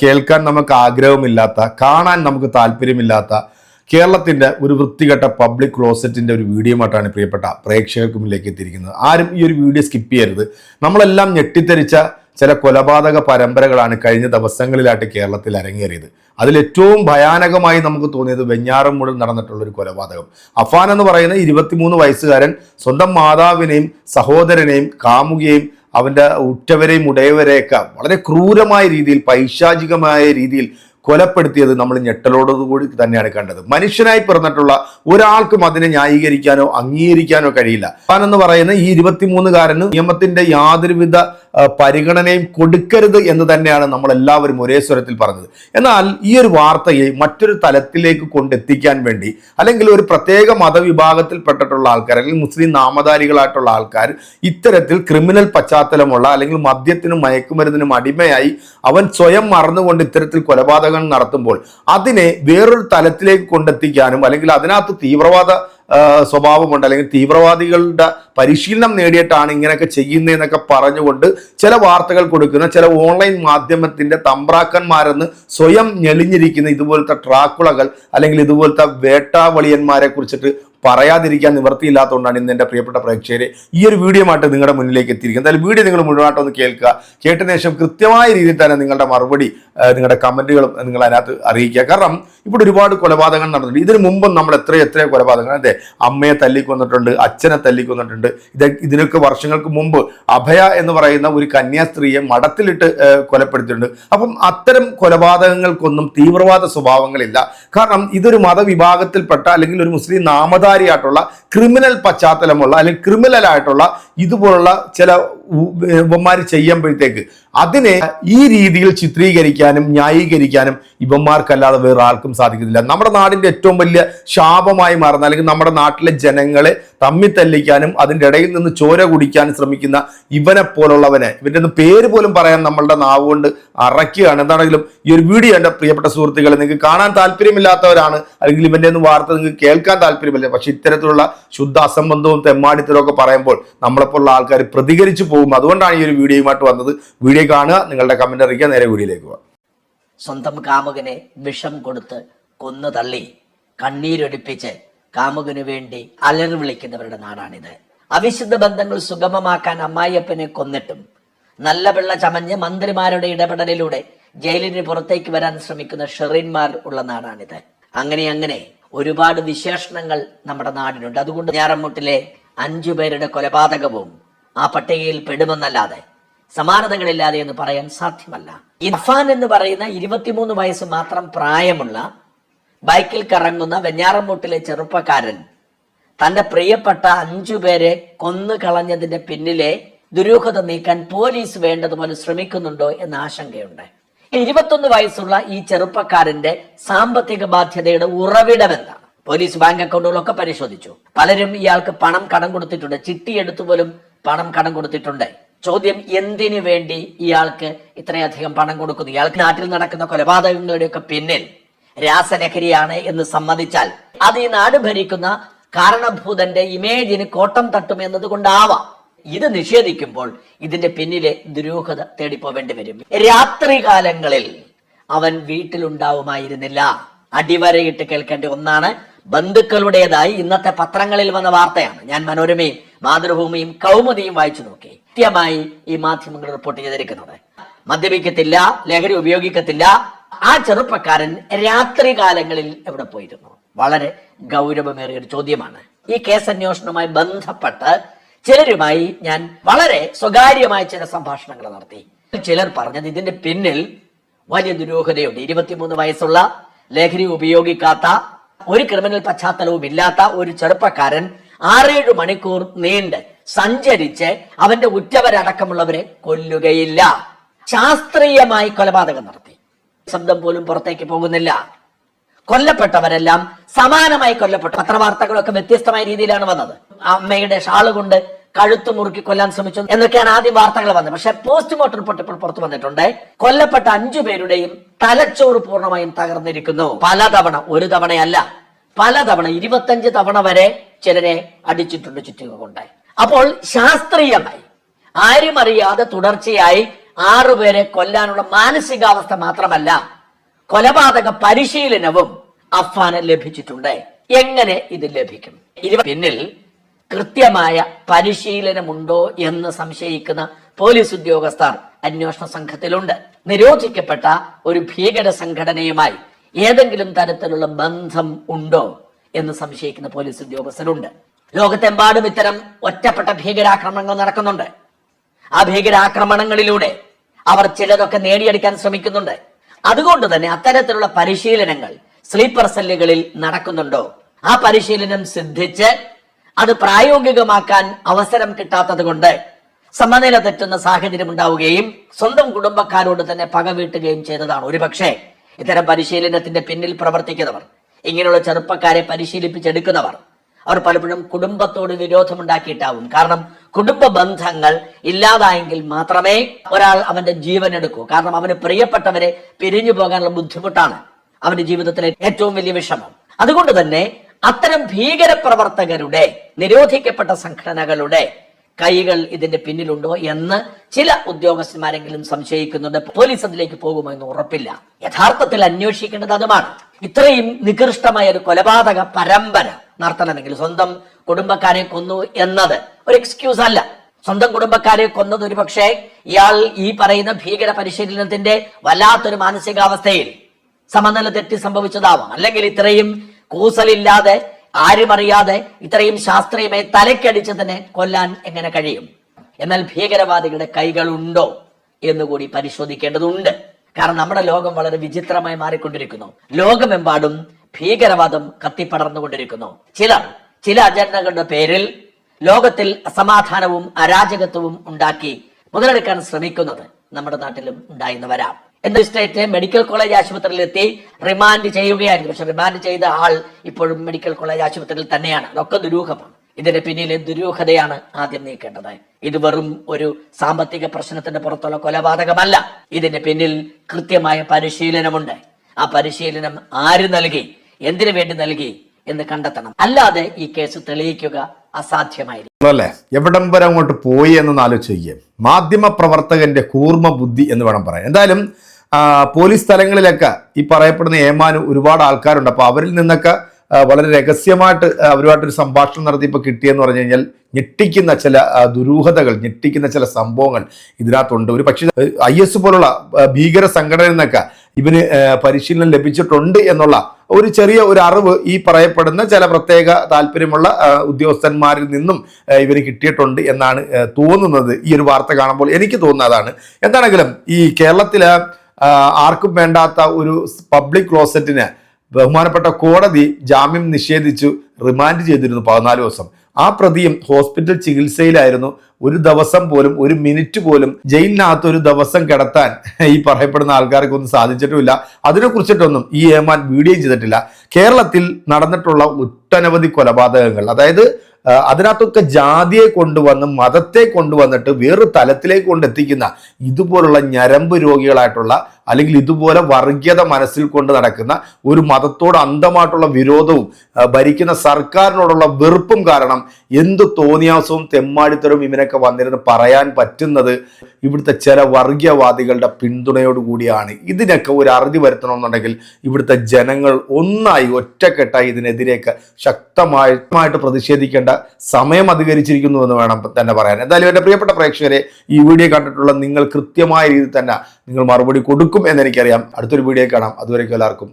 കേൾക്കാൻ നമുക്ക് ആഗ്രഹമില്ലാത്ത കാണാൻ നമുക്ക് താല്പര്യമില്ലാത്ത കേരളത്തിന്റെ ഒരു വൃത്തികെട്ട പബ്ലിക് ക്ലോസറ്റിന്റെ ഒരു വീഡിയോ ആയിട്ടാണ് പ്രിയപ്പെട്ട പ്രേക്ഷകർക്ക് മുന്നിലേക്ക് എത്തിയിരിക്കുന്നത്. ആരും ഈ ഒരു വീഡിയോ സ്കിപ്പ് ചെയ്യരുത്. നമ്മളെല്ലാം ഞെട്ടിത്തെരിച്ച ചില കൊലപാതക പരമ്പരകളാണ് കഴിഞ്ഞ ദിവസങ്ങളിലായിട്ട് കേരളത്തിൽ അരങ്ങേറിയത്. അതിൽ ഏറ്റവും ഭയാനകമായി നമുക്ക് തോന്നിയത് വെഞ്ഞാറമൂടിൽ നടന്നിട്ടുള്ള ഒരു കൊലപാതകം. അഫാൻ എന്ന് പറയുന്ന ഇരുപത്തിമൂന്ന് വയസ്സുകാരൻ സ്വന്തം മാതാവിനെയും സഹോദരനെയും കാമുകയെയും അവന്റെ ഉറ്റവരെയും ഉടയവരെയൊക്കെ വളരെ ക്രൂരമായ രീതിയിൽ പൈശാചികമായ രീതിയിൽ കൊലപ്പെടുത്തിയത് നമ്മൾ ഞെട്ടലോടുകൂടി തന്നെയാണ് കണ്ടത്. മനുഷ്യനായി പിറന്നിട്ടുള്ള ഒരാൾക്കും അതിനെ ന്യായീകരിക്കാനോ അംഗീകരിക്കാനോ കഴിയില്ല. താനെന്ന് പറയുന്ന ഈ ഇരുപത്തിമൂന്നുകാരന് നിയമത്തിന്റെ യാതൊരുവിധ പരിഗണനയും കൊടുക്കരുത് എന്ന് തന്നെയാണ് നമ്മൾ എല്ലാവരും ഒരേ സ്വരത്തിൽ പറഞ്ഞത്. എന്നാൽ ഈ ഒരു വാർത്തയെ മറ്റൊരു തലത്തിലേക്ക് കൊണ്ടെത്തിക്കാൻ വേണ്ടി അല്ലെങ്കിൽ ഒരു പ്രത്യേക മതവിഭാഗത്തിൽപ്പെട്ടിട്ടുള്ള ആൾക്കാർ അല്ലെങ്കിൽ മുസ്ലിം നാമധാരികളായിട്ടുള്ള ആൾക്കാർ ഇത്തരത്തിൽ ക്രിമിനൽ പശ്ചാത്തലമുള്ള അല്ലെങ്കിൽ മദ്യത്തിനും മയക്കുമരുന്നിനും അടിമയായി അവൻ സ്വയം മറന്നുകൊണ്ട് ഇത്തരത്തിൽ കൊലപാതകങ്ങൾ നടത്തുമ്പോൾ അതിനെ വേറൊരു തലത്തിലേക്ക് കൊണ്ടെത്തിക്കാനും അല്ലെങ്കിൽ അതിനകത്ത് തീവ്രവാദ സ്വഭാവമുണ്ട്. അല്ലെങ്കിൽ തീവ്രവാദികളുടെ പരിശീലനം നേടിയിട്ടാണ് ഇങ്ങനെയൊക്കെ ചെയ്യുന്നതെന്നൊക്കെ പറഞ്ഞുകൊണ്ട് ചില വാർത്തകൾ കൊടുക്കുന്ന. ചില ഓൺലൈൻ മാധ്യമത്തിന്റെ തമ്പ്രാക്കന്മാരെന്ന് സ്വയം ഞെളിഞ്ഞിരിക്കുന്ന ഇതുപോലത്തെ ട്രാക്കുളകൾ അല്ലെങ്കിൽ ഇതുപോലത്തെ വേട്ടാവളിയന്മാരെ കുറിച്ചിട്ട് പറയാതിരിക്കാൻ നിവൃത്തിയില്ലാത്തതുകൊണ്ടാണ് ഇന്ന് എന്റെ പ്രിയപ്പെട്ട പ്രേക്ഷകരെ ഈ ഒരു വീഡിയോ ആയിട്ട് നിങ്ങളുടെ മുന്നിലേക്ക് എത്തിയിരിക്കുന്നത്. എന്തായാലും വീഡിയോ നിങ്ങൾ മുഴുവനായിട്ട് ഒന്ന് കേൾക്കുക. കേട്ടതിന് ശേഷം കൃത്യമായ രീതിയിൽ തന്നെ നിങ്ങളുടെ മറുപടി നിങ്ങളുടെ കമന്റുകളും നിങ്ങൾ അതിനകത്ത് അറിയിക്കുക. കാരണം ഇവിടെ ഒരുപാട് കൊലപാതകങ്ങൾ നടന്നിട്ടുണ്ട്. ഇതിനു മുമ്പും നമ്മൾ എത്ര എത്രയോ കൊലപാതകങ്ങൾ. അതെ അമ്മയെ തല്ലിക്കൊന്നിട്ടുണ്ട് അച്ഛനെ തല്ലിക്കൊന്നിട്ടുണ്ട് ഇത് ഇതിനൊക്കെ വർഷങ്ങൾക്ക് മുമ്പ് അഭയ എന്ന് പറയുന്ന ഒരു കന്യാസ്ത്രീയെ മഠത്തിലിട്ട് കൊലപ്പെടുത്തിയിട്ടുണ്ട്. അപ്പം അത്തരം കൊലപാതകങ്ങൾക്കൊന്നും തീവ്രവാദ സ്വഭാവങ്ങളില്ല. കാരണം ഇതൊരു മതവിഭാഗത്തിൽപ്പെട്ട അല്ലെങ്കിൽ ഒരു മുസ്ലിം നാമധാരിയായിട്ടുള്ള ക്രിമിനൽ പശ്ചാത്തലമുള്ള അല്ലെങ്കിൽ ക്രിമിനൽ ആയിട്ടുള്ള ഇതുപോലുള്ള ചില ഇവന്മാർ ചെയ്യുമ്പോഴത്തേക്ക് അതിനെ ഈ രീതിയിൽ ചിത്രീകരിക്കാനും ന്യായീകരിക്കാനും ഇവന്മാർക്കല്ലാതെ വേറെ ആർക്കും സാധിക്കുന്നില്ല. നമ്മുടെ നാടിന്റെ ഏറ്റവും വലിയ ശാപമായി മാറുന്ന അല്ലെങ്കിൽ നമ്മുടെ നാട്ടിലെ ജനങ്ങളെ തമ്മി തല്ലിക്കാനും അതിന്റെ ഇടയിൽ നിന്ന് ചോര കുടിക്കാനും ശ്രമിക്കുന്ന ഇവനെ പോലുള്ളവനെ ഇവന്റെ ഒന്ന് പേര് പോലും പറയാൻ നമ്മളുടെ നാവ് കൊണ്ട് അറയ്ക്കുകയാണ്. എന്താണെങ്കിലും ഈ ഒരു വീഡിയോ എന്റെ പ്രിയപ്പെട്ട സുഹൃത്തുക്കളെ നിങ്ങൾക്ക് കാണാൻ താല്പര്യമില്ലാത്തവരാണ് അല്ലെങ്കിൽ ഇവന്റെ ഒന്നും വാർത്ത നിങ്ങൾക്ക് കേൾക്കാൻ താല്പര്യമില്ല. പക്ഷെ ഇത്തരത്തിലുള്ള ശുദ്ധ അസംബന്ധവും തെമ്മാടിത്തരവും ഒക്കെ പറയുമ്പോൾ നമ്മളെപ്പോലുള്ള ആൾക്കാർ പ്രതികരിച്ചു പോകും. അതുകൊണ്ടാണ് ഈ ഒരു വീഡിയോയുമായിട്ട് വന്നത്. വീഡിയോ കാണുക. നിങ്ങളുടെ കമന്റ് അറിയിക്കുക. നേരെ വീഡിയോയിലേക്ക് സ്വന്തം കാമുകനെ വിഷം കൊടുത്ത് കൊന്നു തള്ളി. കണ്ണീരൊലിപ്പിച്ച് കാമുകനു വേണ്ടി അലറി വിളിക്കുന്നവരുടെ നാടാണിത്. അവിശുദ്ധ ബന്ധങ്ങൾ സുഗമമാക്കാൻ അമ്മായിയപ്പനെ കൊന്നിട്ടും നല്ല വെള്ള ചമഞ്ഞ് മന്ത്രിമാരുടെ ഇടപെടലിലൂടെ ജയിലിന് പുറത്തേക്ക് വരാൻ ശ്രമിക്കുന്ന ഷെറീൻമാർ ഉള്ള നാടാണിത്. അങ്ങനെ അങ്ങനെ ഒരുപാട് വിശേഷണങ്ങൾ നമ്മുടെ നാടിനുണ്ട്. അതുകൊണ്ട് ഞാറമ്മൂട്ടിലെ അഞ്ചു പേരുടെ കൊലപാതകവും ആ പട്ടികയിൽ പെടുമെന്നല്ലാതെ സമാനതകളില്ലാതെ എന്ന് പറയാൻ സാധ്യമല്ല. ഇർഫാൻ എന്ന് പറയുന്ന ഇരുപത്തിമൂന്ന് വയസ്സ് മാത്രം പ്രായമുള്ള ബൈക്കിൽ കറങ്ങുന്ന വെഞ്ഞാറമൂട്ടിലെ ചെറുപ്പക്കാരൻ തന്റെ പ്രിയപ്പെട്ട അഞ്ചു പേരെ കൊന്നു കളഞ്ഞതിന്റെ പിന്നിലെ ദുരൂഹത നീക്കാൻ പോലീസ് വേണ്ടതുപോലെ ശ്രമിക്കുന്നുണ്ടോ എന്ന ആശങ്കയുണ്ട്. ഇരുപത്തൊന്ന് വയസ്സുള്ള ഈ ചെറുപ്പക്കാരന്റെ സാമ്പത്തിക ബാധ്യതയുടെ ഉറവിടം എന്താണ് പോലീസ് ബാങ്ക് അക്കൗണ്ടുകളൊക്കെ പരിശോധിച്ചു. പലരും ഇയാൾക്ക് പണം കടം കൊടുത്തിട്ടുണ്ട്. ചിട്ടിയെടുത്തു പോലും പണം കടം കൊടുത്തിട്ടുണ്ട്. ചോദ്യം എന്തിനു വേണ്ടി ഇയാൾക്ക് ഇത്രയധികം പണം കൊടുക്കുന്നു? ഇയാൾക്ക് നാട്ടിൽ നടക്കുന്ന കൊലപാതകങ്ങളുടെയൊക്കെ പിന്നിൽ രാസലഹരിയാണ് എന്ന് സമ്മതിച്ചാൽ അത് ഈ നാട് ഭരിക്കുന്ന കാരണഭൂതന്റെ ഇമേജിന് കോട്ടം തട്ടും എന്നതുകൊണ്ടാവാം. ഇത് നിഷേധിക്കുമ്പോൾ ഇതിന്റെ പിന്നിലെ ദുരൂഹത തേടിപ്പോവേണ്ടി വരും. രാത്രി കാലങ്ങളിൽ അവൻ വീട്ടിലുണ്ടാവുമായിരുന്നില്ല. അടിവരയിട്ട് കേൾക്കേണ്ട ഒന്നാണ് ബന്ധുക്കളുടേതായി ഇന്നത്തെ പത്രങ്ങളിൽ വന്ന വാർത്തയാണ്. ഞാൻ മനോരമയും മാതൃഭൂമിയും കൗമുദിയും വായിച്ചു നോക്കി. കൃത്യമായി ഈ മാധ്യമങ്ങൾ റിപ്പോർട്ട് ചെയ്തിരിക്കുന്നത്. മദ്യപിക്കത്തില്ല ലഹരി ഉപയോഗിക്കത്തില്ല. ആ ചെറുപ്പക്കാരൻ രാത്രി കാലങ്ങളിൽ എവിടെ പോയിരുന്നു? വളരെ ഗൗരവമേറിയ ഒരു ചോദ്യമാണ്. ഈ കേസ് അന്വേഷണവുമായി ബന്ധപ്പെട്ട് ചിലരുമായി ഞാൻ വളരെ സ്വകാര്യമായ ചില സംഭാഷണങ്ങൾ നടത്തി. ചിലർ പറഞ്ഞത് ഇതിന്റെ പിന്നിൽ വലിയ ദുരൂഹതയുണ്ട്. ഇരുപത്തിമൂന്ന് വയസ്സുള്ള ലഹരി ഉപയോഗിക്കാത്ത ഒരു ക്രിമിനൽ പശ്ചാത്തലവും ഇല്ലാത്ത ഒരു ചെറുപ്പക്കാരൻ ആറേഴ് മണിക്കൂർ നീണ്ട് സഞ്ചരിച്ച് അവന്റെ ഉറ്റവരടക്കമുള്ളവരെ കൊല്ലുകയില്ല. ശാസ്ത്രീയമായി കൊലപാതകം നടത്തി. ശബ്ദം പോലും പുറത്തേക്ക് പോകുന്നില്ല. കൊല്ലപ്പെട്ടവരെല്ലാം സമാനമായി കൊല്ലപ്പെട്ടു. പത്രവാർത്തകളൊക്കെ വ്യത്യസ്തമായ രീതിയിലാണ് വന്നത്. അമ്മയുടെ ഷാൾ കൊണ്ട് കഴുത്ത് മുറുക്കി കൊല്ലാൻ ശ്രമിച്ചു എന്നൊക്കെയാണ് ആദ്യം വാർത്തകൾ വന്നത്. പക്ഷെ പോസ്റ്റ്മോർട്ടം റിപ്പോർട്ട് ഇപ്പോൾ പുറത്തു വന്നിട്ടുണ്ട്. കൊല്ലപ്പെട്ട അഞ്ചു പേരുടെയും തലച്ചോറ് പൂർണമായും തകർന്നിരിക്കുന്നു. പലതവണ ഒരു തവണയല്ല പലതവണ ഇരുപത്തഞ്ച് തവണ വരെ ചിലരെ അടിച്ചിട്ടുണ്ട് ചുറ്റുക കൊണ്ട് അപ്പോൾ ശാസ്ത്രീയമായി ആരും അറിയാതെ തുടർച്ചയായി ആറുപേരെ കൊല്ലാനുള്ള മാനസികാവസ്ഥ മാത്രമല്ല കൊലപാതക പരിശീലനവും അഫ്വാന് ലഭിച്ചിട്ടുണ്ട്. എങ്ങനെ ഇത് ലഭിക്കും? പിന്നിൽ കൃത്യമായ പരിശീലനമുണ്ടോ എന്ന് സംശയിക്കുന്ന പോലീസ് ഉദ്യോഗസ്ഥർ അന്വേഷണ സംഘത്തിലുണ്ട്. നിരോധിക്കപ്പെട്ട ഒരു ഭീകര സംഘടനയുമായി ഏതെങ്കിലും തരത്തിലുള്ള ബന്ധം ഉണ്ടോ എന്ന് സംശയിക്കുന്ന പോലീസ് ഉദ്യോഗസ്ഥരുണ്ട്. ലോകത്തെമ്പാടും ഇത്തരം ഒറ്റപ്പെട്ട ഭീകരാക്രമണങ്ങൾ നടക്കുന്നുണ്ട്. ആ ഭീകരാക്രമണങ്ങളിലൂടെ അവർ ചിലതൊക്കെ നേടിയെടുക്കാൻ ശ്രമിക്കുന്നുണ്ട്. അതുകൊണ്ട് തന്നെ അത്തരത്തിലുള്ള പരിശീലനങ്ങൾ സ്ലീപ്പർ സെല്ലുകളിൽ നടക്കുന്നുണ്ടോ? ആ പരിശീലനം സിദ്ധിച്ച് അത് പ്രായോഗികമാക്കാൻ അവസരം കിട്ടാത്തത് കൊണ്ട് സമനില തെറ്റുന്ന സാഹചര്യം ഉണ്ടാവുകയും സ്വന്തം കുടുംബക്കാരോട് തന്നെ പക വീട്ടുകയും ചെയ്തതാണ്. ഒരുപക്ഷെ ഇത്തരം പരിശീലനത്തിന്റെ പിന്നിൽ പ്രവർത്തിക്കുന്നവർ ഇങ്ങനെയുള്ള ചെറുപ്പക്കാരെ പരിശീലിപ്പിച്ചെടുക്കുന്നവർ അവർ പലപ്പോഴും കുടുംബത്തോട് വിരോധമുണ്ടാക്കിയിട്ടാവും. കാരണം കുടുംബ ബന്ധങ്ങൾ ഇല്ലാതായെങ്കിൽ മാത്രമേ ഒരാൾ അവന്റെ ജീവൻ എടുക്കൂ. കാരണം അവന് പ്രിയപ്പെട്ടവരെ പിരിഞ്ഞു പോകാനുള്ള ബുദ്ധിമുട്ടാണ് അവന്റെ ജീവിതത്തിലെ ഏറ്റവും വലിയ വിഷമം. അതുകൊണ്ട് തന്നെ അത്തരം ഭീകര പ്രവർത്തകരുടെ നിരോധിക്കപ്പെട്ട സംഘടനകളുടെ കൈകൾ ഇതിന്റെ പിന്നിലുണ്ടോ എന്ന് ചില ഉദ്യോഗസ്ഥന്മാരെങ്കിലും സംശയിക്കുന്നുണ്ട്. പോലീസ് അതിലേക്ക് പോകുമോ എന്ന് ഉറപ്പില്ല. യഥാർത്ഥത്തിൽ അന്വേഷിക്കേണ്ടത് അതുമാണ്. ഇത്രയും നികൃഷ്ടമായ ഒരു കൊലപാതക പരമ്പര നടത്തണമെങ്കിൽ സ്വന്തം കുടുംബക്കാരെ കൊന്നു എന്നത് ഒരു എക്സ്ക്യൂസ് അല്ല. സ്വന്തം കുടുംബക്കാരെ കൊന്നത് ഒരു പക്ഷേ ഇയാൾ ഈ പറയുന്ന ഭീകര പരിശീലനത്തിന്റെ വല്ലാത്തൊരു മാനസികാവസ്ഥയിൽ സമനില തെറ്റി സംഭവിച്ചതാവാം. അല്ലെങ്കിൽ ഇത്രയും കൂസലില്ലാതെ ആരും അറിയാതെ ഇത്രയും ശാസ്ത്രീയമായി തലക്കടിച്ചതിനെ കൊല്ലാൻ എങ്ങനെ കഴിയും? എന്നാൽ ഭീകരവാദികളുടെ കൈകളുണ്ടോ എന്ന് കൂടി പരിശോധിക്കേണ്ടതുണ്ട്. കാരണം നമ്മുടെ ലോകം വളരെ വിചിത്രമായി മാറിക്കൊണ്ടിരിക്കുന്നു. ലോകമെമ്പാടും ഭീകരവാദം കത്തിപ്പടർന്നുകൊണ്ടിരിക്കുന്നു. ചിലർ ചില അജണ്ടകളുടെ പേരിൽ ലോകത്തിൽ അസമാധാനവും അരാജകത്വവും ഉണ്ടാക്കി മുതലെടുക്കാൻ ശ്രമിക്കുന്നത് നമ്മുടെ നാട്ടിലും ഉണ്ടായിന്ന് വരാം. സ്റ്റേറ്റ് മെഡിക്കൽ കോളേജ് ആശുപത്രിയിൽ എത്തി റിമാൻഡ് ചെയ്യുകയായിരുന്നു. പക്ഷെ റിമാൻഡ് ചെയ്ത ആൾ ഇപ്പോഴും മെഡിക്കൽ കോളേജ് ആശുപത്രിയിൽ തന്നെയാണ്. അതൊക്കെ ദുരൂഹമാണ്. ഇതിന്റെ പിന്നിലെ ദുരൂഹതയാണ് ആദ്യം നീക്കേണ്ടത്. ഇത് വെറും ഒരു സാമ്പത്തിക പ്രശ്നത്തിന്റെ പുറത്തുള്ള കൊലപാതകമല്ല. ഇതിന്റെ പിന്നിൽ കൃത്യമായ പരിശീലനമുണ്ട്. ആ പരിശീലനം ആര് നൽകി? എന്തിനു വേണ്ടി നൽകി എന്ന് കണ്ടെത്തണം. അല്ലാതെ ഈ കേസ് തെളിയിക്കുക അസാധ്യമായിരിക്കും. അല്ലേ? എവിടം വരെ അങ്ങോട്ട് പോയി എന്നൊന്ന് ആലോചിക്കുക മാധ്യമ പ്രവർത്തകന്റെ കൂർമ്മ ബുദ്ധി എന്ന് വേണം പറയാം എന്തായാലും പോലീസ് സ്ഥലങ്ങളിലൊക്കെ ഈ പറയപ്പെടുന്ന ഏമാനും ഒരുപാട് ആൾക്കാരുണ്ട്. അപ്പോൾ അവരിൽ നിന്നൊക്കെ വളരെ രഹസ്യമായിട്ട് അവരുമായിട്ടൊരു സംഭാഷണം നടത്തിയപ്പോൾ കിട്ടിയെന്ന് പറഞ്ഞു കഴിഞ്ഞാൽ ഞെട്ടിക്കുന്ന ചില ദുരൂഹതകൾ ഞെട്ടിക്കുന്ന ചില സംഭവങ്ങൾ ഇതിനകത്തുണ്ട്. ഒരു പക്ഷേ ഐ എസ് പോലുള്ള ഭീകര സംഘടനയിൽ നിന്നൊക്കെ ഇവന് പരിശീലനം ലഭിച്ചിട്ടുണ്ട് എന്നുള്ള ഒരു ചെറിയ ഒരു അറിവ് ഈ പറയപ്പെടുന്ന ചില പ്രത്യേക താല്പര്യമുള്ള ഉദ്യോഗസ്ഥന്മാരിൽ നിന്നും ഇവന് കിട്ടിയിട്ടുണ്ട് എന്നാണ് തോന്നുന്നത് ഈ ഒരു വാർത്ത കാണുമ്പോൾ എനിക്ക് തോന്നുന്നതാണ് എന്താണെങ്കിലും ഈ കേരളത്തിലെ ആർക്കും വേണ്ടാത്ത ഒരു പബ്ലിക് ക്ലോസറ്റിന് ബഹുമാനപ്പെട്ട കോടതി ജാമ്യം നിഷേധിച്ചു റിമാൻഡ് ചെയ്തിരുന്നു പതിനാല് ദിവസം. ആ പ്രതിയും ഹോസ്പിറ്റൽ ചികിത്സയിലായിരുന്നു. ഒരു ദിവസം പോലും ഒരു മിനിറ്റ് പോലും ജയിലിനകത്ത് ഒരു ദിവസം കിടത്താൻ ഈ പറയപ്പെടുന്ന ആൾക്കാർക്കൊന്നും സാധിച്ചിട്ടുമില്ല. അതിനെക്കുറിച്ചിട്ടൊന്നും ഈ ഏമാൻ വീഡിയോ ചെയ്തിട്ടില്ല. കേരളത്തിൽ നടന്നിട്ടുള്ള ഒട്ടനവധി കൊലപാതകങ്ങൾ അതായത് അതിനകത്തൊക്കെ ജാതിയെ കൊണ്ടുവന്ന് മതത്തെ കൊണ്ടുവന്നിട്ട് വേറൊരു തലത്തിലേക്ക് കൊണ്ടെത്തിക്കുന്ന ഇതുപോലുള്ള ഞരമ്പ് രോഗികളായിട്ടുള്ള അല്ലെങ്കിൽ ഇതുപോലെ വർഗീയത മനസ്സിൽ കൊണ്ട് നടക്കുന്ന ഒരു മതത്തോട് അന്ധമായിട്ടുള്ള വിരോധവും ഭരിക്കുന്ന സർക്കാരിനോടുള്ള വെറുപ്പും കാരണം എന്ത് തോന്നിയാസവും തെമ്മാടിത്തരവും ഇവനൊക്കെ വന്നിരുന്ന് പറയാൻ പറ്റുന്നത് ഇവിടുത്തെ ചില വർഗീയവാദികളുടെ പിന്തുണയോടുകൂടിയാണ് ഇതിനൊക്കെ ഒരു അറുതി വരുത്തണമെന്നുണ്ടെങ്കിൽ ഇവിടുത്തെ ജനങ്ങൾ ഒന്നായി ഒറ്റക്കെട്ടായി ഇതിനെതിരെയൊക്കെ ശക്തമായിട്ട് പ്രതിഷേധിക്കേണ്ട സമയം അധികരിച്ചിരിക്കുന്നു എന്ന് വേണം തന്നെ പറയാൻ. എന്തായാലും എന്റെ പ്രിയപ്പെട്ട പ്രേക്ഷകരെ ഈ വീഡിയോ കണ്ടിട്ടുള്ള നിങ്ങൾ കൃത്യമായ രീതിയിൽ തന്നെ നിങ്ങൾ മറുപടി കൊടുക്കും എന്നെനിക്കറിയാം അടുത്തൊരു വീഡിയോ കാണാം. അതുവരേക്കും എല്ലാവർക്കും